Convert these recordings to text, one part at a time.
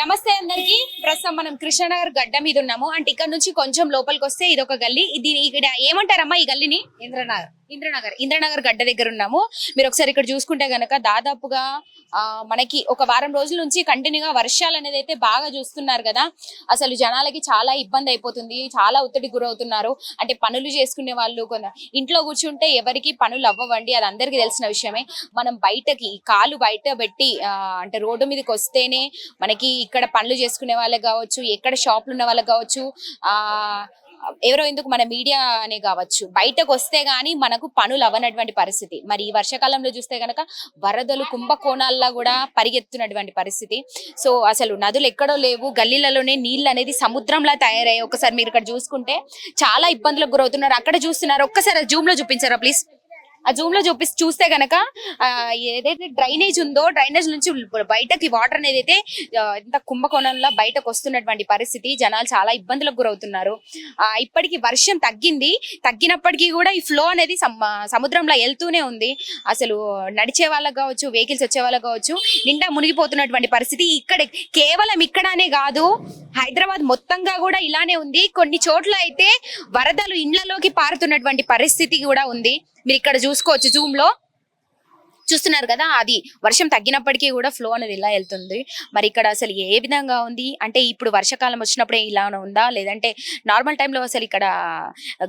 నమస్తే అందరికి. ప్రస్తుతం మనం కృష్ణనగర్ గడ్డ మీద ఉన్నాము. అంటే ఇక్కడ నుంచి కొంచెం లోపలికి వస్తే ఇది ఒక గల్లీ. ఇది ఇక్కడ ఏమంటారమ్మా ఈ గల్లీని? ఇంద్రనగర్. ఇంద్రనగర్. ఇంద్రనగర్ గడ్డ దగ్గర ఉన్నాము. మీరు ఒకసారి ఇక్కడ చూసుకుంటే గనక దాదాపుగా ఆ, మనకి ఒక వారం రోజుల నుంచి కంటిన్యూగా వర్షాలు అనేది అయితే బాగా చూస్తున్నారు కదా. అసలు జనాలకి చాలా ఇబ్బంది అయిపోతుంది. చాలా ఒత్తిడి గురవుతున్నారు. అంటే పనులు చేసుకునే వాళ్ళు కొంత ఇంట్లో కూర్చుంటే ఎవరికి పనులు అవ్వవండి. అది అందరికీ తెలిసిన విషయమే. మనం బయటకి కాలు బయట పెట్టి అంటే రోడ్డు మీదకి వస్తేనే మనకి ఇక్కడ పనులు చేసుకునే వాళ్ళకి కావచ్చు ఎక్కడ షాపులు ఉన్న వాళ్ళకి కావచ్చు ఆ ఎవరో ఎందుకు మన మీడియా అనే కావచ్చు. బయటకు వస్తే గానీ మనకు పనులు అవ్వనటువంటి పరిస్థితి. మరి ఈ వర్షాకాలంలో చూస్తే గనక వరదలు కుంభకోణాల్లో కూడా పరిగెత్తున్నటువంటి పరిస్థితి. సో అసలు నదులు ఎక్కడో లేవు. గల్లీలలోనే నీళ్ళు అనేది సముద్రంలా తయారయ్యాయి. ఒకసారి మీరు ఇక్కడ చూసుకుంటే చాలా ఇబ్బందులకు గురవుతున్నారు. అక్కడ చూస్తున్నారు. ఒక్కసారి జూమ్లో చూపించారా ప్లీజ్? ఆ జూమ్లో చూపి చూస్తే గనక ఆ, ఏదైతే డ్రైనేజ్ ఉందో డ్రైనేజ్ నుంచి బయటకి వాటర్ అనేది అయితే ఇంత కుంభకోణంలో బయటకు వస్తున్నటువంటి పరిస్థితి. జనాలు చాలా ఇబ్బందులకు గురవుతున్నారు. ఆ, ఇప్పటికి వర్షం తగ్గింది. తగ్గినప్పటికీ కూడా ఈ ఫ్లో అనేది సముద్రంలో వెళ్తూనే ఉంది. అసలు నడిచే వాళ్ళకి కావచ్చు వెహికల్స్ వచ్చే వాళ్ళకి కావచ్చు నిండా మునిగిపోతున్నటువంటి పరిస్థితి. ఇక్కడ కేవలం ఇక్కడనే కాదు హైదరాబాద్ మొత్తంగా కూడా ఇలానే ఉంది. కొన్ని చోట్ల అయితే వరదలు ఇండ్లలోకి పారుతున్నటువంటి పరిస్థితి కూడా ఉంది. మీరు ఇక్కడ చూసుకోవచ్చు జూమ్లో. చూస్తున్నారు కదా అది వర్షం తగ్గినప్పటికీ కూడా ఫ్లో అనేది ఇలా వెళ్తుంది. మరి ఇక్కడ అసలు ఏ విధంగా ఉంది? అంటే ఇప్పుడు వర్షాకాలం వచ్చినప్పుడే ఇలా ఉందా? లేదంటే నార్మల్ టైంలో అసలు ఇక్కడ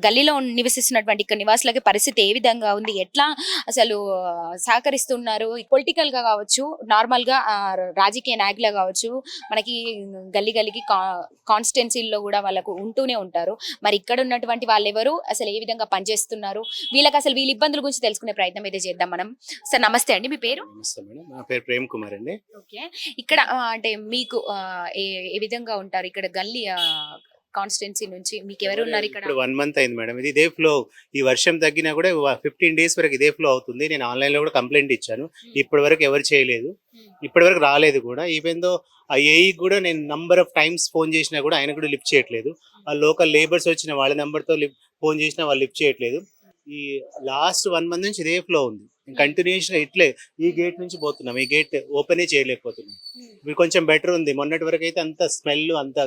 గల్లీలో నివసిస్తున్నటువంటి ఇక్కడ నివాసులకి పరిస్థితి ఏ విధంగా ఉంది? ఎట్లా అసలు సహకరిస్తున్నారు? పొలిటికల్గా కావచ్చు నార్మల్గా రాజకీయ నాయకులు కావచ్చు మనకి గల్లీ గల్లీకి కాన్స్టిట్యున్సీల్లో కూడా వాళ్ళకు ఉంటూనే ఉంటారు. మరి ఇక్కడ ఉన్నటువంటి వాళ్ళు ఎవరు అసలు ఏ విధంగా పనిచేస్తున్నారు? వీళ్ళకి అసలు వీళ్ళ ఇబ్బందుల గురించి తెలుసుకునే ప్రయత్నం అయితే చేద్దాం మనం. సార్ నమస్తే అండి మీ పేరు? నమస్తే మేడం. నా పేరు ప్రేమ్ కుమార్ అండి. ఓకే. ఇక్కడ ఆ, అంటే మీకు ఆ, ఏ ఏ విధంగా ఉంటారు? ఇక్కడ గల్లీ కాన్స్టిట్యున్సీ నుంచి మీకు ఎవరు ఉన్నారు ఇక్కడ? ఇప్పుడు వన్ మంత్ అయింది మేడం. ఇది ఇదే ఫ్లో ఈ వర్షం తగ్గినా కూడా ఫిఫ్టీన్ డేస్ వరకు ఇదే ఫ్లో అవుతుంది. నేను ఆన్లైన్లో కూడా కంప్లైంట్ ఇచ్చాను. ఇప్పటి వరకు ఎవరు చేయలేదు. ఇప్పటి వరకు రాలేదు కూడా. ఈవెన్ దో ఆ ఏఈ కూడా నేను నంబర్ ఆఫ్ టైమ్స్ ఫోన్ చేసినా కూడా ఆయన కూడా లిఫ్ట్ చేయట్లేదు. ఆ లోకల్ లేబర్స్ వచ్చిన వాళ్ళ number తో ఫోన్ చేసినా వాళ్ళు లిఫ్ట్ చేయట్లేదు. ఈ లాస్ట్ వన్ మంత్ నుంచి ఇదే ఫ్లో ఉంది. కంటిన్యూషన్ ఇట్లే ఈ గేట్ నుంచి పోతున్నాం. ఈ గేట్ ఓపెనే చేయలేకపోతున్నాం. ఇప్పుడు కొంచెం బెటర్ ఉంది. మొన్నటి వరకు అయితే అంత స్మెల్ అంత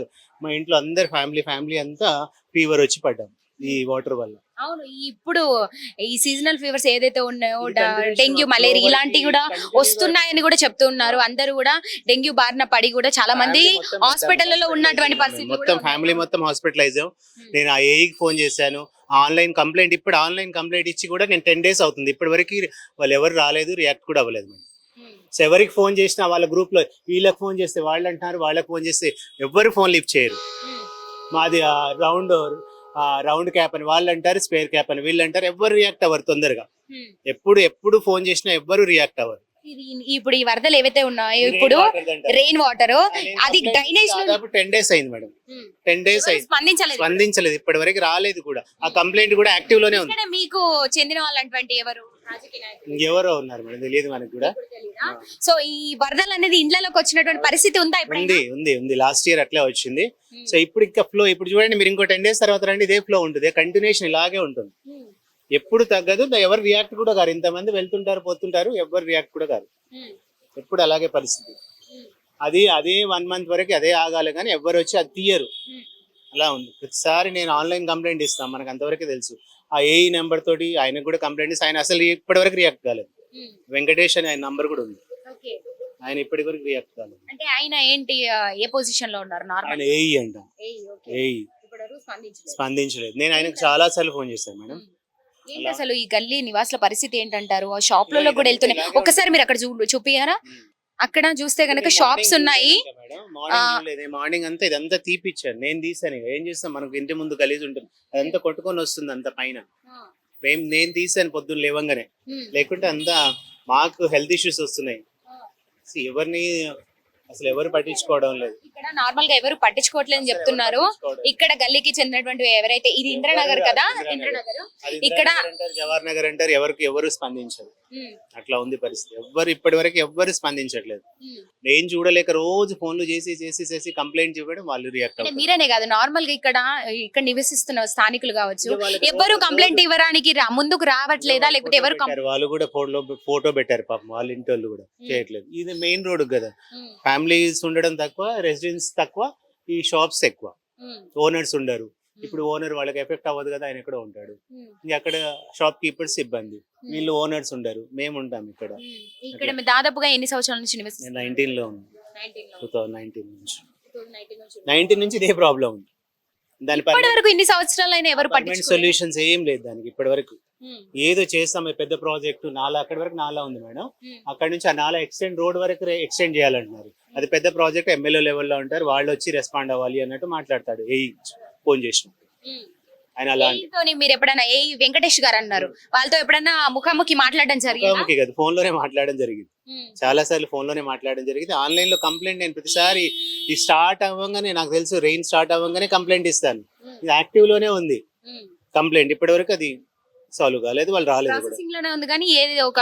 మా ఇంట్లో అందరు ఫ్యామిలీ ఫ్యామిలీ అంతా ఫీవర్ వచ్చి పడ్డాం ఈ వాటర్ వల్ల. అవును ఇప్పుడు ఈ సీజనల్ ఫీవర్స్ ఏదైతే ఉన్నాయో డెంగ్యూ మలేరియా ఇలాంటివి కూడా వస్తున్నాయని కూడా చెప్తున్నారు. అందరూ కూడా డెంగ్యూ బారిన పడి కూడా చాలా మంది హాస్పిటల్లో ఉన్నటువంటి పరిస్థితి మొత్తం ఫ్యామిలీ. మొత్తం హాస్పిటలైజ్ నేను ఆ ఏఈకి ఫోన్ చేశాను. ఆన్లైన్ కంప్లైంట్ ఇప్పుడు ఆన్లైన్ కంప్లైంట్ ఇచ్చి కూడా నేను టెన్ డేస్ అవుతుంది. ఇప్పటి వరకు వాళ్ళు ఎవరు రాలేదు రియాక్ట్ కూడా అవ్వలేదు మేడం ఉమ్. సో ఎవరికి ఫోన్ చేసినా వాళ్ళ గ్రూప్లో వీళ్ళకి ఫోన్ చేస్తే వాళ్ళు అంటున్నారు వాళ్ళకి ఫోన్ చేస్తే ఎవరు ఫోన్ లిఫ్ట్ చేయరు. మాది రౌండ్ రౌండ్ క్యాప్ అని వాళ్ళు అంటారు స్పేర్ క్యాప్ అని వీళ్ళు అంటారు ఎవరు రియాక్ట్ అవ్వరు తొందరగా. ఎప్పుడు ఎప్పుడు ఫోన్ చేసినా ఎవ్వరు రియాక్ట్ అవ్వరు. ఇప్పుడు ఈ వరదలు ఏవైతే ఉన్నాయో ఇప్పుడు రెయిన్ వాటర్ అది డ్రైనేజ్ టెన్ డేస్ అయింది మేడం. టెన్ డేస్ అయింది. స్పందించలేదు. స్పందించలేదు. ఇప్పటి వరకు రాలేదు కూడా. ఆ కంప్లైంట్ కూడా యాక్టివ్లోనే ఉంది. మీకు చెందిన వాళ్ళటువంటి ఎవరు? ఇంకెవరో ఉన్నారు మేడం తెలియదు మనకు కూడా? సో ఈ వరదలు అనేది ఇండ్లలోకి వచ్చినటువంటి పరిస్థితి ఉందా ఉంది ఉంది ఉంది. లాస్ట్ ఇయర్ అట్లే వచ్చింది. సో ఇప్పుడు ఇంకా ఫ్లో ఇప్పుడు చూడండి మీరు ఇంకో టెన్ డేస్ తర్వాత రండి ఇదే ఫ్లో ఉంటుంది కంటిన్యూషన్ ఇలాగే ఉంటుంది. ఎప్పుడు తగ్గదు ఎవరు రియాక్ట్ కూడా కారు. ఇంతమంది వెళ్తుంటారు పోతుంటారు ఎవరు రియాక్ట్ కూడా కారు. ఎప్పుడు అలాగే పరిస్థితి. అది అదే వన్ మంత్ వరకు అదే ఆగాలి కానీ ఎవరు వచ్చి అది తీయరు. అలా ఉంది. ప్రతిసారి నేను ఆన్లైన్ కంప్లైంట్ ఇస్తాను మనకు అంతవరకు తెలుసు. ఆ ఏఈ నెంబర్ తోటి ఆయనకు కూడా కంప్లైంట్ ఇస్తే ఆయన అసలు ఇప్పటి వరకు రియాక్ట్ కాలేదు వెంకటేష్ అని ఆయన నంబర్ కూడా ఉంది. ఆయన ఇప్పటి వరకు రియాక్ట్ కాలేదు. అంటే ఆయన ఏంటి ఏ పొజిషన్లో ఉన్నారు? నార్మల్ ఆయన ఏఈ అంట. ఏఈ ఇప్పుడు స్పందించలేదు. నేను ఆయనకు చాలా సార్లు ఫోన్ చేశాను మేడం. ఏంటి అసలు ఈ గల్లీ నివాసుల పరిస్థితి ఏంటంటారు? ఆ షాప్లలో కూడా వెళ్తున్నాయి ఒక్కసారి మీరు అక్కడ చూ చూపియారా అక్కడ చూస్తే గనక షాప్స్ ఉన్నాయి. మార్నింగ్ అంతా ఇదంతా తీపిచ్చాను నేను తీసాను. ఏం చేస్తాం? మనకు ఇంటి ముందు గలీజ్ ఉంటుంది. అదంతా కొట్టుకొని వస్తుంది అంత పైన. నేను తీసాను పొద్దున్న లేవంగానే. లేకుంటే అంతా మాకు హెల్త్ ఇష్యూస్ వస్తున్నాయి. ఎవరిని అసలు ఎవరు పట్టించుకోవడం లేదు. ఇక్కడ నార్మల్గా ఎవరు పట్టించుకోవట్లేదని చెప్తున్నారు. ఇక్కడ గల్లీకి చెందినటువంటి ఎవరైతే ఇది ఇంద్రనగర్ కదా? ఇంద్రనగర్. ఇక్కడ జవహర్ నగర్ అంటారు ఎవరికి ఎవరు స్పందించరు. అట్లా ఉంది పరిస్థితి. ఎవ్వరు ఇప్పటి వరకు ఎవ్వరు స్పందించట్లేదు. నేను చూడలేక రోజు ఫోన్లు చేసి చేసి చేసి కంప్లైంట్ ఇవ్వడం వాళ్ళు రియాక్ట్ అవుతారు. మీరనే కాదు నార్మల్గా ఇక్కడ ఇక్కడ నివసిస్తున్న స్థానికులు కావచ్చు. ఎవరు కంప్లైంట్ ఇవ్వడానికి ముందుకు రావట్లేదా? లేకపోతే ఎవరు వాళ్ళు కూడా ఫోటో ఫోటో పెట్టారు పాపం వాళ్ళ ఇంటి వాళ్ళు కూడా చేయట్లేదు. ఇది మెయిన్ రోడ్ కదా. ఫ్యామిలీస్ ఉండడం తక్కువ రెసిడెన్స్ తక్కువ ఈ షాప్స్ ఎక్కువ. ఓనర్స్ ఉండరు. ఇప్పుడు ఓనర్ వాళ్ళకి ఎఫెక్ట్ అవ్వదు కదా ఆయన ఎక్కడ ఉంటాడు. ఇంకా అక్కడ షాప్ కీపర్స్ ఇబ్బంది వీళ్ళు ఓనర్స్ ఉండరు. మేము ఉంటాం ఇక్కడ. ఇక్కడ దాదాపుగా ఎన్ని సంవత్సరాల నుంచి నైన్టీన్లో ఉంది 19 లో. టూ థౌసండ్ నైన్టీన్ నుంచి. 2019 నుంచి. నైన్టీన్ నుంచి ఇదే ప్రాబ్లం ఉంది ఇప్పటి వరకు ఇన్ని సంవత్సరాలైనా ఎవరు సొల్యూషన్స్ ఏం లేదు దానికి ఇప్పటి వరకు. ఏదో చేస్తాం పెద్ద ప్రాజెక్టు నాలా అక్కడి వరకు నాలా ఉంది మేడం. అక్కడ నుంచి ఆ నాలా ఎక్స్టెండ్ రోడ్ వరకు ఎక్స్టెండ్ చేయాలంటున్నారు. అది పెద్ద ప్రాజెక్ట్ ఎమ్మెల్యే లెవెల్లో ఉంటారు వాళ్ళు వచ్చి రెస్పాండ్ అవ్వాలి అన్నట్టు మాట్లాడతాడు ఏ ఫోన్ చేసిన ఆయన అలా అంటే. తోని మీరు ఎప్పుడైనా ఏ వెంకటేష్ గారు అన్నారు. వాళ్ళతో ఎప్పుడైనా ముఖాముఖి మాట్లాడడం జరిగిందా? ముఖాముఖి కదా ఫోన్లోనే మాట్లాడడం జరిగింది. చాలా సార్లు ఫోన్లోనే మాట్లాడడం జరిగింది. ఆన్లైన్లో కంప్లైంట్ నేను ప్రతిసారి ఈ స్టార్ట్ అవ్వగానే నాకు తెలుసు రెయిన్ స్టార్ట్ అవ్వగానే కంప్లైంట్ ఇస్తాను. ఇది యాక్టివ్లోనే ఉంది కంప్లైంట్ ఇప్పటి వరకు అది సాల్వ్ కాలేదు వాళ్ళు రాలేదు కూడా. ఉంది కానీ ఏది ఒక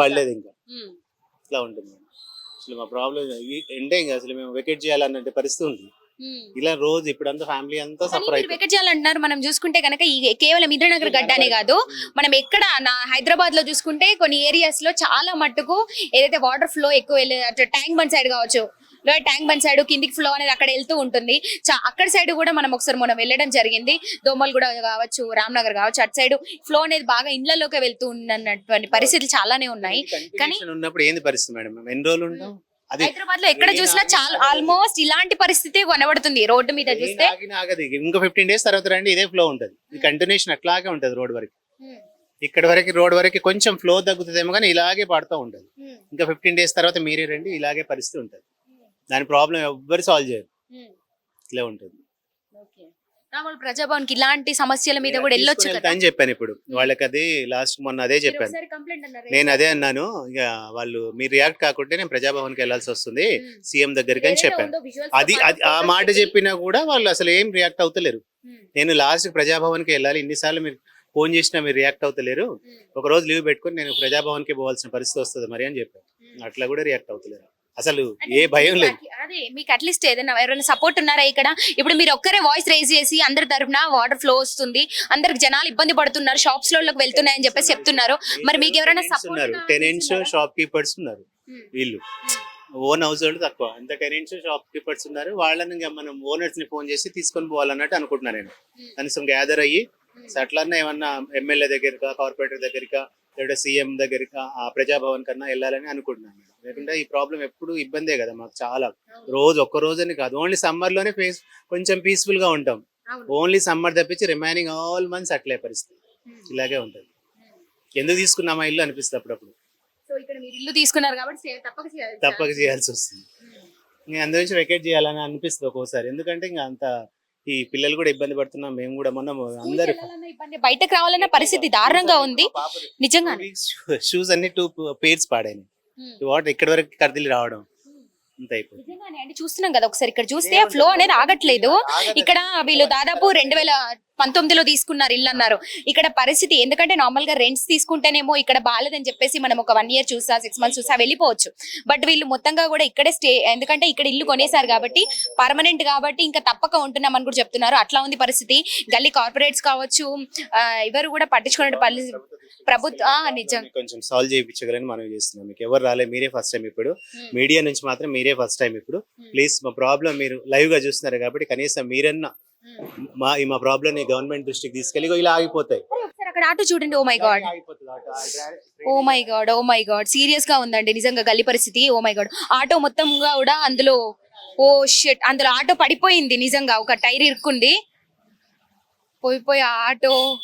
పడలేదు ఇంకా. ఇట్లా ఉంటుంది. అసలు మా ప్రాబ్లం ఎండే ఇంకా అసలు మేము వెకేట్ చేయాలన్నట్టు పరిస్థితి ఉంది. ఇలా రోజు ఇప్పుడు అంతా ఫ్యామిలీ అంతా కానీ సఫర్ అవుతుంది వెకెట్ చేయాలంటున్నారు. మనం చూసుకుంటే కనుక ఈ కేవలం ఇంద్రనగర్ గడ్డనే కాదు. మనం ఎక్కడ నా హైదరాబాద్లో చూసుకుంటే కొన్ని ఏరియాస్లో చాలా మట్టుకు ఏదైతే వాటర్ ఫ్లో ఎక్కువ వెళ్ళే ట్యాంక్ బండ్ సైడ్ కావచ్చు ట్యాంక్ బండ్ సైడ్ కిందికి ఫ్లో అనేది అక్కడ వెళ్తూ ఉంటుంది. చా- అక్కడ సైడ్ కూడా మనం ఒకసారి మనం వెళ్ళడం జరిగింది. దోమలు కూడా కావచ్చు రామ్నగర్ కావచ్చు అటు సైడ్ ఫ్లో అనేది బాగా ఇండ్లలోకి వెళ్తూ ఉన్నటువంటి పరిస్థితులు చాలానే ఉన్నాయి. Continuation ఉన్నప్పుడు ఏంది పరిస్థితి మేడం? ఎన్ని రోజులు ఉంటాం? అది హైదరాబాద్లో ఎక్కడ చూసినా చాలా ఆల్మోస్ట్ ఇలాంటి పరిస్థితి కనబడుతుంది రోడ్డు మీద చూస్తే. ఆగదు. ఇంకా ఫిఫ్టీన్ డేస్ తర్వాత రండి ఇదే ఫ్లో ఉంటది. ఈ కంటిన్యూషన్ అట్లాగే ఉంటది రోడ్ వరకు. ఇక్కడ వరకు రోడ్ వరకు కొంచెం ఫ్లో తగ్గుతుందేమో కానీ ఇలాగే పడుతూ ఉంటది. ఇంకా ఫిఫ్టీన్ డేస్ తర్వాత మీరే రండి ఇలాగే పరిస్థితి ఉంటది. దాని ప్రాబ్లం ఎవ్వరు సాల్వ్ చేయరు. ఇట్లే ఉంటుంది. ప్రజాభవన్కి ఇలాంటి సమస్యల మీద కూడా వెళ్ళొచ్చు కదా. అని చెప్పాను ఇప్పుడు. వాళ్ళకి అది లాస్ట్ మొన్న అదే చెప్పాను. ఒకసారి complaint అన్నారు. నేను అదే అన్నాను. ఇక వాళ్ళు మీరు రియాక్ట్ కాకుంటే నేను ప్రజాభవన్కి వెళ్ళాల్సి వస్తుంది. సీఎం దగ్గరికి అని చెప్పాను. అది అది ఆ మాట చెప్పినా కూడా వాళ్ళు అసలు ఏం రియాక్ట్ అవుతలేరు. నేను లాస్ట్ ప్రజాభవన్కి వెళ్ళాలి ఇన్నిసార్లు మీరు ఫోన్ చేసినా మీరు రియాక్ట్ అవుతలేరు. ఒక రోజు లీవ్ పెట్టుకొని నేను ప్రజాభవన్కి పోవాల్సిన పరిస్థితి వస్తుంది మరి అని చెప్పాను. అట్లా కూడా రియాక్ట్ అవుతలేరు. అసలు ఏ భయం లేదు. అదే మీకు అట్లీస్ట్ ఏదైనా ఎవరైనా సపోర్ట్ ఉన్నారా ఇక్కడ? ఇప్పుడు మీరు ఒక్కరే వాయిస్ రైజ్ చేసి అందరి తరపున వాటర్ ఫ్లో వస్తుంది. అందరికి జనాలు ఇబ్బంది పడుతున్నారు షాప్స్లోకి వెళ్తున్నాయని చెప్పేసి చెప్తున్నారు. మరి మీకు ఎవరైనా గా టెనెంట్స్? షాప్ కీపర్స్ ఉన్నారు. ఉమ్, వీళ్ళు. ఓన్ హౌస్ హోల్డ్ తక్కువ. అంత టెనెంట్స్ షాప్ కీపర్స్ ఉన్నారు. వాళ్ళని మనం ఓనర్స్ని ఫోన్ చేసి తీసుకొని పోవాలన్నట్టు అనుకుంటున్నాను నేను. ఉమ్, కనీసం గ్యాదర్ అయ్యి ఉమ్. సో అట్లనే ఏమన్నా ఎమ్మెల్యే దగ్గరకా కార్పొరేటర్ దగ్గరకా లేదా సీఎం దగ్గరకా ఆ ప్రజాభవన్ కన్నా వెళ్ళాలని అనుకుంటున్నాను లేకుంటే ఈ ప్రాబ్లం ఎప్పుడు ఇబ్బందే కదా మాకు చాలా. రోజు ఒక్క రోజని కాదు. ఓన్లీ సమ్మర్లోనే ఫేస్ కొంచెం పీస్ఫుల్గా ఉంటాం. ఓన్లీ సమ్మర్ తప్పించి రిమైనింగ్ ఆల్ మంత్స్ అట్లే పరిస్థితి. ఉమ్, ఇలాగే ఉంటుంది. ఎందుకు తీసుకున్నామా ఇల్లు అనిపిస్తుంది అప్పుడప్పుడు. ఇల్లు తీసుకున్నారు కాబట్టి తప్పక చేయాలి. తప్పక చేయాల్సి వస్తుంది. ఉమ్. ఇంకా అందు నుంచి వెకేట్ చేయాలని అనిపిస్తుంది ఒక్కోసారి. ఎందుకంటే ఇంకా అంత ఈ పిల్లలు కూడా ఇబ్బంది పడుతున్నాం. మేము కూడా మొన్న అందరు బయటకు రావాలన్న పరిస్థితి దారుణంగా ఉంది. నిజంగా షూస్ అన్ని టూ పేర్స్ పాడాయి వాటర్ ఇక్కడ వరకు కర్దిలి రావడం చూస్తున్నాం కదా ఒకసారి ఇక్కడ చూస్తే ఫ్లో అనేది ఆగట్లేదు. ఇక్కడ వీళ్ళు దాదాపు రెండు వేల పంతొమ్మిదిలో తీసుకున్నారు ఇల్లు అన్నారు. ఇక్కడ పరిస్థితి ఎందుకంటే నార్మల్గా రెంట్స్ తీసుకుంటేనేమో ఇక్కడ బాగాలేదని చెప్పేసి మనం ఒక వన్ ఇయర్ చూసా సిక్స్ మంత్స్ చూసా వెళ్ళిపోవచ్చు. బట్ వీళ్ళు మొత్తంగా కూడా ఇక్కడే స్టే ఎందుకంటే ఇక్కడ ఇల్లు కొనేసారు కాబట్టి పర్మనెంట్ కాబట్టి ఇంకా తప్పక ఉంటున్నామని కూడా చెప్తున్నారు. అట్లా ఉంది పరిస్థితి. గల్లీ కార్పొరేట్స్ కావచ్చు ఎవరు కూడా పట్టించుకునే ప్రభుత్వ నిజం. కొంచెం సాల్వ్ చేయించగలని మనం చేస్తున్నాం. మీకు ఎవరు రాలే మీరే ఫస్ట్ టైం ఇప్పుడు. Hmm. మీడియా నుంచి మాత్రం మీరే ఫస్ట్ టైం ఇప్పుడు. Hmm. ప్లీజ్ మా ప్రాబ్లం మీరు లైవ్గా చూస్తున్నారు కాబట్టి కనీసం మీరన్నా మా ఈ మా ప్రాబ్లం గవర్నమెంట్ దృష్టికి తీసుకెళ్ళి ఇలా ఆగిపోతాయి. అక్కడ ఆటో చూడండి. ఓ my God oh my God oh my God సీరియస్గా ఉందండి. నిజంగా గల్లి పరిస్థితి. ఓ మై గాడ్ ఆటో మొత్తంగా కూడా అందులో ఓ షెట్ అందులో ఆటో పడిపోయింది నిజంగా. ఒక టైర్ ఇరుక్కుంది. పోయి పోయి ఆ ఆటో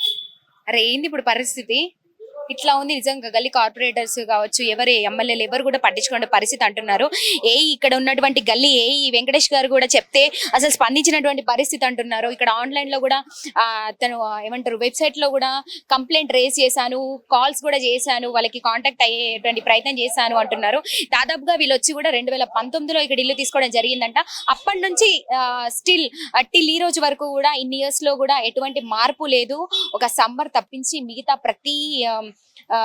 అరే ఏంది ఇప్పుడు పరిస్థితి? ఇట్లా ఉంది నిజంగా గల్లీ కార్పొరేటర్స్ కావచ్చు ఎవరు ఎమ్మెల్యేలు ఎవరు కూడా పట్టించుకునే పరిస్థితి అంటున్నారు. ఏ ఇక్కడ ఉన్నటువంటి గల్లీ ఏ వెంకటేష్ గారు కూడా చెప్తే అసలు స్పందించినటువంటి పరిస్థితి అంటున్నారు. ఇక్కడ ఆన్లైన్లో కూడా తను ఏమంటారు వెబ్సైట్లో కూడా కంప్లైంట్ రేస్ చేశాను కాల్స్ కూడా చేశాను వాళ్ళకి కాంటాక్ట్ అయ్యేటువంటి ప్రయత్నం చేశాను అంటున్నారు. దాదాపుగా వీళ్ళు వచ్చి కూడా రెండు వేల పంతొమ్మిదిలో ఇక్కడ ఇల్లు తీసుకోవడం జరిగిందంట. అప్పటి నుంచి స్టిల్ టిల్ ఈ రోజు వరకు కూడా ఇన్ని ఇయర్స్లో కూడా ఎటువంటి మార్పు లేదు. ఒక సమ్మర్ తప్పించి మిగతా ప్రతి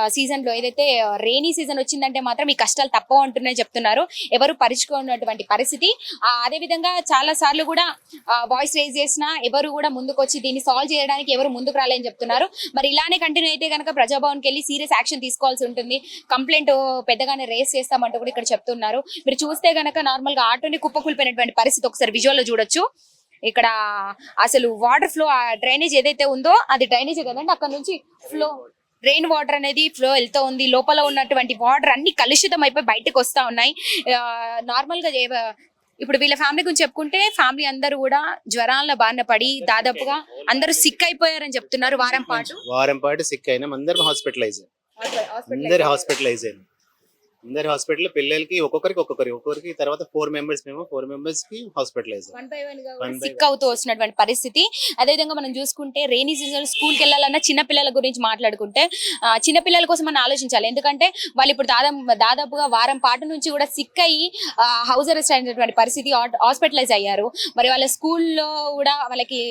సీజన్లో ఏదైతే రెయినీ సీజన్ వచ్చిందంటే మాత్రం ఈ కష్టాలు తప్పవు అంటున్నాయి చెప్తున్నారు. ఎవరు పరుచుకున్నటువంటి పరిస్థితి. ఆ, అదే విధంగా చాలా సార్లు కూడా వాయిస్ రేజ్ చేసినా ఎవరు కూడా ముందుకు వచ్చి దీన్ని సాల్వ్ చేయడానికి ఎవరు ముందుకు రాలేని చెప్తున్నారు. మరి ఇలానే కంటిన్యూ అయితే కనుక ప్రజాభవన్కి వెళ్ళి సీరియస్ యాక్షన్ తీసుకోవాల్సి ఉంటుంది. కంప్లైంట్ పెద్దగానే రేస్ చేస్తామంటూ కూడా ఇక్కడ చెప్తున్నారు. మీరు చూస్తే గనక నార్మల్గా ఆటోని కుప్పకూలిపోయినటువంటి పరిస్థితి ఒకసారి విజువల్లో చూడొచ్చు. ఇక్కడ అసలు వాటర్ ఫ్లో డ్రైనేజ్ ఏదైతే ఉందో అది డ్రైనేజ్ కదండి. అక్కడ నుంచి ఫ్లో రెయిన్ వాటర్ అనేది ఫ్లో వెళ్తూ ఉంది. లోపల ఉన్నటువంటి వాటర్ అన్ని కలుషితం అయిపోయి బయటకు వస్తా ఉన్నాయి. నార్మల్గా ఏ- ఇప్పుడు వీళ్ళ ఫ్యామిలీ గురించి చెప్పుకుంటే ఫ్యామిలీ అందరూ కూడా జ్వరాల బారిన పడి దాదాపుగా అందరూ సిక్ అయిపోయారని చెప్తున్నారు వారం పాటు. వారం పాటు సిక్ అయినాం. అందరం హాస్పిటలైజ్ అందరు హాస్పిటలైజ్ అయినాం. అందరు హాస్పిటల్ పిల్లలకి ఒక్కొక్కరికి ఒక్కొక్కరికి ఒక్కొక్కరికి తర్వాత ఫోర్ మెంబర్స్ మేము. ఫోర్ మెంబర్స్కి హాస్పిటలైజ్ సిక్ అవుతూ వస్తున్నటువంటి పరిస్థితి. అదే విధంగా మనం చూసుకుంటే రెయినీ సీజన్ స్కూల్కి వెళ్ళాలన్నా చిన్న పిల్లల గురించి మాట్లాడుకుంటే చిన్న పిల్లల కోసం మనం ఆలోచించాలి. ఎందుకంటే వాళ్ళు ఇప్పుడు దాదాపు దాదాపుగా వారం పాటు నుంచి కూడా సిక్ అయ్యి హౌస్ అరెస్ట్ అయినటువంటి పరిస్థితి హాస్పిటలైజ్ అయ్యారు. మరి వాళ్ళ స్కూల్లో కూడా వాళ్ళకి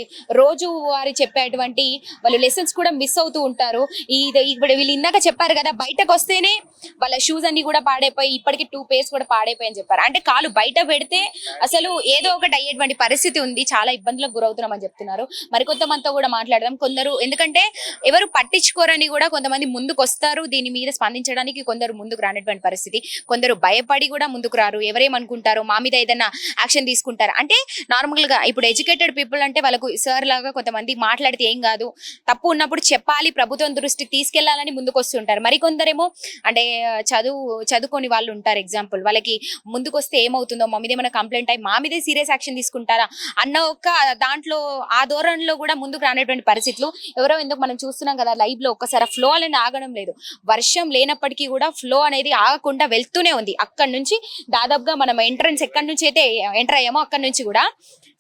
రోజు వారి చెప్పేటువంటి వాళ్ళు లెసన్స్ కూడా మిస్ అవుతూ ఉంటారు. ఇది ఇప్పుడు వీళ్ళు ఇందాక చెప్పారు కదా బయటకు వస్తేనే వాళ్ళ షూస్ అన్ని కూడా పాడైపోయి ఇప్పటికి టూ పేర్స్ కూడా పాడైపోయి అని చెప్పారు. అంటే కాలు బయట పెడితే అసలు ఏదో ఒకటి అయ్యేటువంటి పరిస్థితి ఉంది. చాలా ఇబ్బందులకు గురవుతున్నామని చెప్తున్నారు. మరికొంతమందితో కూడా మాట్లాడదాం. కొందరు ఎందుకంటే ఎవరు పట్టించుకోరని కూడా కొంతమంది ముందుకు వస్తారు దీని మీద స్పందించడానికి కొందరు ముందుకు రానటువంటి పరిస్థితి. కొందరు భయపడి కూడా ముందుకు రారు. ఎవరేమనుకుంటారు మా మీద ఏదైనా యాక్షన్ తీసుకుంటారు? అంటే నార్మల్గా ఇప్పుడు ఎడ్యుకేటెడ్ పీపుల్ అంటే వాళ్ళకు సార్ లాగా కొంతమంది మాట్లాడితే ఏం కాదు. తప్పు ఉన్నప్పుడు చెప్పాలి ప్రభుత్వం దృష్టికి తీసుకెళ్ళాలని ముందుకు వస్తుంటారు మరి కొందరేమో అంటే చదువు చదువుకొని వాళ్ళు ఉంటారు ఎగ్జాంపుల్ వాళ్ళకి ముందుకు వస్తే ఏమవుతుందో మా మీద ఏమైనా కంప్లైంట్ అయ్యి మా మీదే సీరియస్ యాక్షన్ తీసుకుంటారా అన్న ఒక దాంట్లో ఆ ధోరణిలో కూడా ముందుకు రానటువంటి పరిస్థితులు ఎవరో ఎందుకు మనం చూస్తున్నాం కదా లైవ్లో ఒక్కసారి ఫ్లో అనేది ఆగడం లేదు. వర్షం లేనప్పటికీ కూడా ఫ్లో అనేది ఆగకుండా వెళ్తూనే ఉంది. అక్కడ నుంచి దాదాపుగా మనం ఎంట్రన్స్ ఎక్కడి నుంచి అయితే ఎంటర్ అయ్యామో అక్కడ నుంచి కూడా.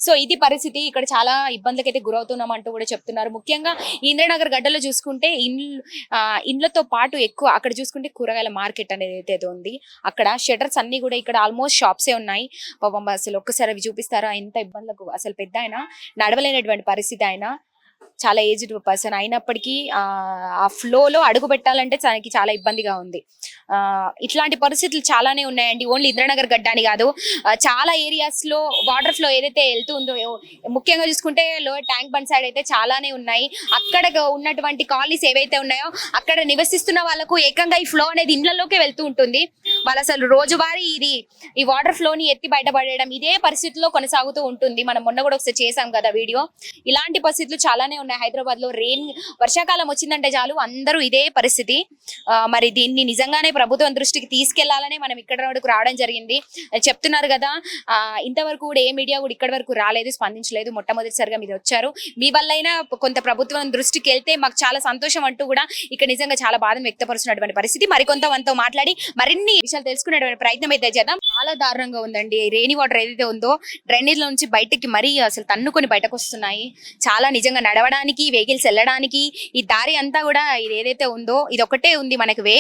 సో ఇది పరిస్థితి. ఇక్కడ చాలా ఇబ్బందులకు అయితే గురవుతున్నాం అంటూ కూడా చెప్తున్నారు. ముఖ్యంగా ఇంద్రనగర్ గడ్డలో చూసుకుంటే ఇండ్లు ఆ, ఇండ్లతో పాటు ఎక్కువ అక్కడ చూసుకుంటే కూరగాయల మార్కెట్ అనేది అయితే ఉంది. అక్కడ షటర్స్ అన్ని కూడా ఇక్కడ ఆల్మోస్ట్ షాప్సే ఉన్నాయి. పాపం అసలు ఒక్కసారి అవి చూపిస్తారా? ఎంత ఇబ్బందులకు అసలు పెద్ద ఆయన నడవలేనటువంటి పరిస్థితి ఆయన. చాలా ఏజ్డ్ పర్సన్ అయినప్పటికీ ఆ, ఫ్లోలో అడుగు పెట్టాలంటే తనకి చాలా ఇబ్బందిగా ఉంది. ఆ, ఇట్లాంటి పరిస్థితులు చాలానే ఉన్నాయండి. ఓన్లీ ఇంద్రనగర్ గడ్డ అని కాదు చాలా ఏరియాస్లో వాటర్ ఫ్లో ఏదైతే వెళ్తూ ఉందో ముఖ్యంగా చూసుకుంటే లోయర్ ట్యాంక్ బండ్ సైడ్ అయితే చాలానే ఉన్నాయి. అక్కడ ఉన్నటువంటి కాలనీస్ ఏవైతే ఉన్నాయో అక్కడ నివసిస్తున్న వాళ్ళకు ఏకంగా ఈ ఫ్లో అనేది ఇండ్లలోకే వెళ్తూ ఉంటుంది. వాళ్ళు అసలు రోజువారీ ఇది ఈ వాటర్ ఫ్లోని ఎత్తి బయటపడేయడం ఇదే పరిస్థితిలో కొనసాగుతూ ఉంటుంది. మనం మొన్న కూడా ఒకసారి చేసాం కదా వీడియో. ఇలాంటి పరిస్థితులు చాలా చాలానే ఉన్నాయి. హైదరాబాద్లో రెయిన్ వర్షాకాలం వచ్చిందంటే చాలు. అందరూ ఇదే పరిస్థితి. మరి దీన్ని నిజంగానే ప్రభుత్వం దృష్టికి తీసుకెళ్ళాలనే మనం ఇక్కడ వరకు రావడం జరిగింది. చెప్తున్నారు కదా ఇంతవరకు కూడా ఏ మీడియా కూడా ఇక్కడ వరకు రాలేదు స్పందించలేదు. మొట్టమొదటిసారిగా మీరు వచ్చారు. మీ వల్ల అయినా కొంత ప్రభుత్వం దృష్టికి వెళ్తే మాకు చాలా సంతోషం అంటూ కూడా ఇక్కడ నిజంగా చాలా బాధను వ్యక్తపరుస్తున్నటువంటి పరిస్థితి. మరికొంత మనతో మాట్లాడి మరిన్ని విషయాలు తెలుసుకునేటువంటి ప్రయత్నం అయితే చేద్దాం. చాలా దారుణంగా ఉందండి. రెయినీ వాటర్ ఏదైతే ఉందో డ్రైనేజ్లో నుంచి బయటకి మరీ అసలు తన్నుకొని బయటకు వస్తున్నాయి. చాలా నిజంగా నడవడానికి వెహికల్స్ వెళ్ళడానికి ఈ దారి అంతా కూడా ఇది ఏదైతే ఉందో ఇది ఒకటే ఉంది మనకి వే.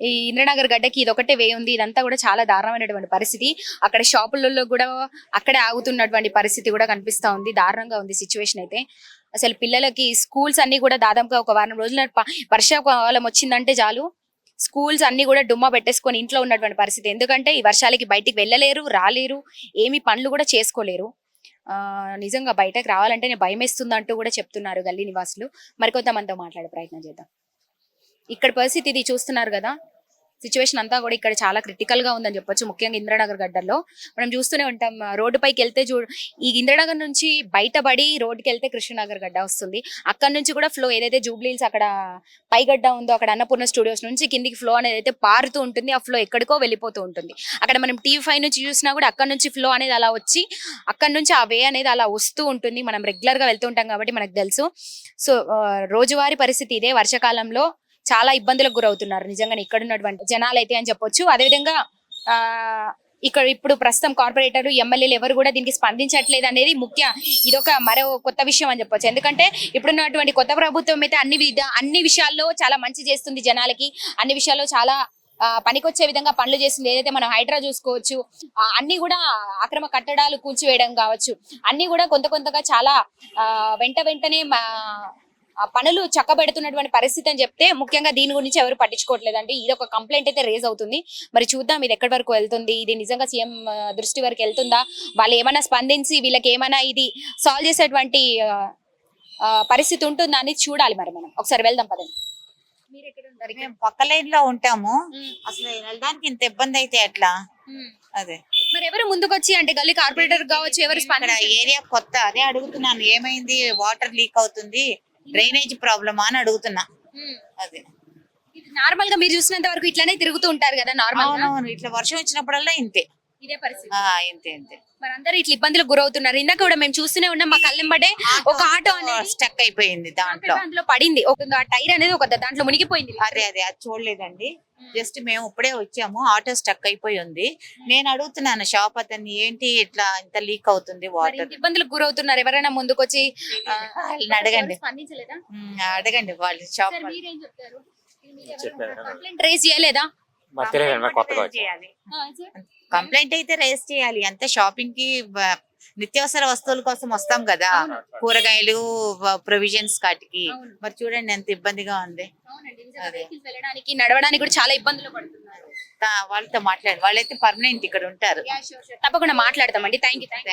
ఈ ఇంద్రనగర్ గడ్డకి ఇది ఒకటే వే ఉంది. ఇదంతా కూడా చాలా దారుణమైనటువంటి పరిస్థితి. అక్కడ షాపులలో కూడా అక్కడే ఆగుతున్నటువంటి పరిస్థితి కూడా కనిపిస్తా ఉంది. దారుణంగా ఉంది సిచ్యువేషన్ అయితే. అసలు పిల్లలకి స్కూల్స్ అన్ని కూడా దాదాపుగా ఒక వారం రోజుల వర్షాకాలం వచ్చిందంటే చాలు. స్కూల్స్ అన్ని కూడా డుమ్మ పెట్టేసుకొని ఇంట్లో ఉన్నటువంటి పరిస్థితి. ఎందుకంటే ఈ వర్షాలకి బయటికి వెళ్ళలేరు రాలేరు ఏమి పనులు కూడా చేసుకోలేరు. నిజంగా బయటకు రావాలంటే నేను భయం వేస్తుంది అంటూ కూడా చెప్తున్నారు గల్లీ నివాసులు. మరికొంతమందితో మాట్లాడే ప్రయత్నం చేద్దాం. ఇక్కడ పరిస్థితి ఇది చూస్తున్నారు కదా. సిచ్యువేషన్ అంతా కూడా ఇక్కడ చాలా క్రిటికల్గా ఉందని చెప్పొచ్చు. ముఖ్యంగా ఇంద్రనగర్ గడ్డల్లో మనం చూస్తూనే ఉంటాం. రోడ్డు పైకి వెళ్తే చూడు ఈ ఇంద్రనగర్ నుంచి బయటపడి రోడ్డుకి వెళ్తే కృష్ణనగర్ గడ్డ వస్తుంది. అక్కడ నుంచి కూడా ఫ్లో ఏదైతే జూబ్లీల్స్ అక్కడ పైగడ్డ ఉందో అక్కడ అన్నపూర్ణ స్టూడియోస్ నుంచి కిందికి ఫ్లో అనేది అయితే పారుతూ ఉంటుంది. ఆ ఫ్లో ఎక్కడికో వెళ్ళిపోతూ ఉంటుంది. అక్కడ మనం టీవీ ఫైవ్ నుంచి చూసినా కూడా అక్కడ నుంచి ఫ్లో అనేది అలా వచ్చి అక్కడ నుంచి ఆ వే అనేది అలా వస్తూ ఉంటుంది. మనం రెగ్యులర్గా వెళ్తూ ఉంటాం కాబట్టి మనకు తెలుసు. సో రోజువారీ పరిస్థితి ఇదే. వర్షాకాలంలో చాలా ఇబ్బందులకు గురవుతున్నారు. నిజంగానే ఇక్కడ ఉన్నటువంటి జనాలు అయితే అని చెప్పొచ్చు. అదేవిధంగా ఆ ఇక్కడ ఇప్పుడు ప్రస్తుతం కార్పొరేటర్లు ఎమ్మెల్యేలు ఎవరు కూడా దీనికి స్పందించట్లేదు అనేది ముఖ్య ఇదొక మరో కొత్త విషయం అని చెప్పొచ్చు. ఎందుకంటే ఇప్పుడున్నటువంటి కొత్త ప్రభుత్వం అయితే అన్ని విధ అన్ని విషయాల్లో చాలా మంచి చేస్తుంది జనాలకి. అన్ని విషయాల్లో చాలా పనికొచ్చే విధంగా పనులు చేస్తుంది. ఏదైతే మనం హైడ్రా చూసుకోవచ్చు అన్ని కూడా అక్రమ కట్టడాలు కూల్చివేయడం కావచ్చు. అన్ని కూడా కొంత కొంతగా చాలా ఆ, వెంట వెంటనే పనులు చక్కబెడుతున్నటువంటి పరిస్థితి అని చెప్తే ముఖ్యంగా దీని గురించి ఎవరు పట్టించుకోవట్లేదండి. ఇది ఒక కంప్లైంట్ అయితే రేజ్ అవుతుంది. మరి చూద్దాం ఇది ఎక్కడి వరకు వెళ్తుంది ఇది నిజంగా సీఎం దృష్టి వరకు వెళ్తుందా? వాళ్ళు ఏమైనా స్పందించి వీళ్ళకి ఏమైనా ఇది సాల్వ్ చేసేటువంటి పరిస్థితి ఉంటుందా అని చూడాలి మరి మనం. ఒకసారి వెళ్దాం పదండి. మీరు ఎక్కడ ఉంటారు ఇక్కడ? మేము పక్క లైన్లో ఉంటాము. అసలు వెళ్ళడానికి ఇంత ఇబ్బంది అయితే ఎట్లా. అదే. మరి ఎవరు ముందుకొచ్చి అంటే గల్లీ కార్పొరేటర్ కావచ్చు ఎవరు ఏరియా కొత్త అదే అడుగుతున్నాను. ఏమైంది? వాటర్ లీక్ అవుతుంది. డ్రైనేజ్ ప్రాబ్లమా అని అడుగుతున్నా. అదే. నార్మల్గా మీరు చూసినంత వరకు ఇట్లానే తిరుగుతూ ఉంటారు కదా నార్మల్ ఇట్లా వర్షం వచ్చినప్పుడల్లా ఇంతే. ఇదే పరిస్థితి. ఆ ఇంతే ఇంతే. మరి అందరూ ఇట్లా ఇబ్బందులకు గురవుతున్నారు. ఇందాక కూడా మేము చూస్తూనే ఉన్నాం మా కళ్ళెంబడే ఒక ఆటో అనేది స్టక్ అయిపోయింది దాంట్లో. అందులో పడింది. ఒక టైర్ అనేది ఒక దాంట్లో మునిగిపోయింది. అదే అదే అది చూడలేదండి. జస్ట్ మేము ఇప్పుడే వచ్చాము ఆటో స్టక్ అయిపోయి ఉంది. నేను అడుగుతున్నాను షాప్ అతన్ని ఏంటి ఇట్లా ఇంత లీక్ అవుతుంది వాటర్? ఇబ్బందులకు గురవుతున్నారు. ఎవరైనా ముందుకొచ్చి ఆ, వాళ్ళని అడగండి. అడగండి వాళ్ళ షాప్ సార్ మీరేం చెప్తారు? చెప్పాను. కంప్లైంట్ రేజ్ చేయలేదా? కొత్తగా కంప్లైంట్ అయితే రేస్ చేయాలి. అంత షాపింగ్కి నిత్యావసర వస్తువుల కోసం వస్తాం కదా. కూరగాయలు ప్రొవిజన్స్ కాటికి. మరి చూడండి ఎంత ఇబ్బందిగా ఉంది. వెళ్ళడానికి నడవడానికి కూడా చాలా ఇబ్బందులు పడుతున్నారు. వాళ్ళతో మాట్లాడి వాళ్ళైతే పర్మనెంట్ ఇక్కడ ఉంటారు. తప్పకుండా మాట్లాడతామండి. Thank you thank